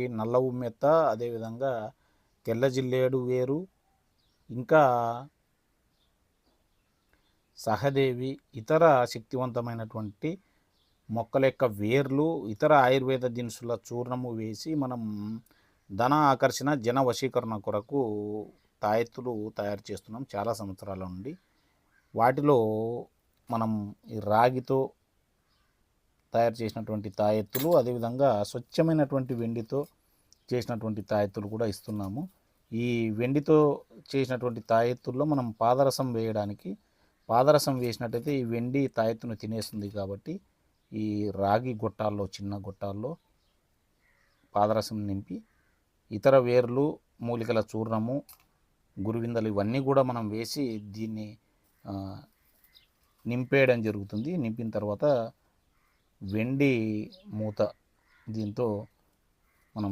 ఒకటి నల్ల ఉమ్మెత్త అదేవిధంగా తెల్ల జిల్లేడు వేరు ఇంకా సహదేవి ఇతర శక్తివంతమైనటువంటి మొక్కల యొక్క వేర్లు ఇతర ఆయుర్వేద దినుసుల చూర్ణము వేసి మనం ధన ఆకర్షణ జన వశీకరణ కొరకు తాయెత్తులు తయారు చేస్తున్నాం చాలా సంవత్సరాల నుండి. వాటిలో మనం ఈ రాగితో తయారు చేసినటువంటి తాయెత్తులు అదేవిధంగా స్వచ్ఛమైనటువంటి వెండితో చేసినటువంటి తాయెత్తులు కూడా ఇస్తున్నాము. ఈ వెండితో చేసినటువంటి తాయెత్తుల్లో మనం పాదరసం వేయడానికి పాదరసం వేసినట్టయితే ఈ వెండి తాయెత్తును తినేస్తుంది కాబట్టి ఈ రాగి గొట్టాల్లో చిన్న గొట్టాల్లో పాదరసం నింపి ఇతర వేర్లు మూలికల చూర్ణము గురువిందలు ఇవన్నీ కూడా మనం వేసి దీన్ని నింపేయడం జరుగుతుంది. నింపిన తర్వాత వెండి మూత దీంతో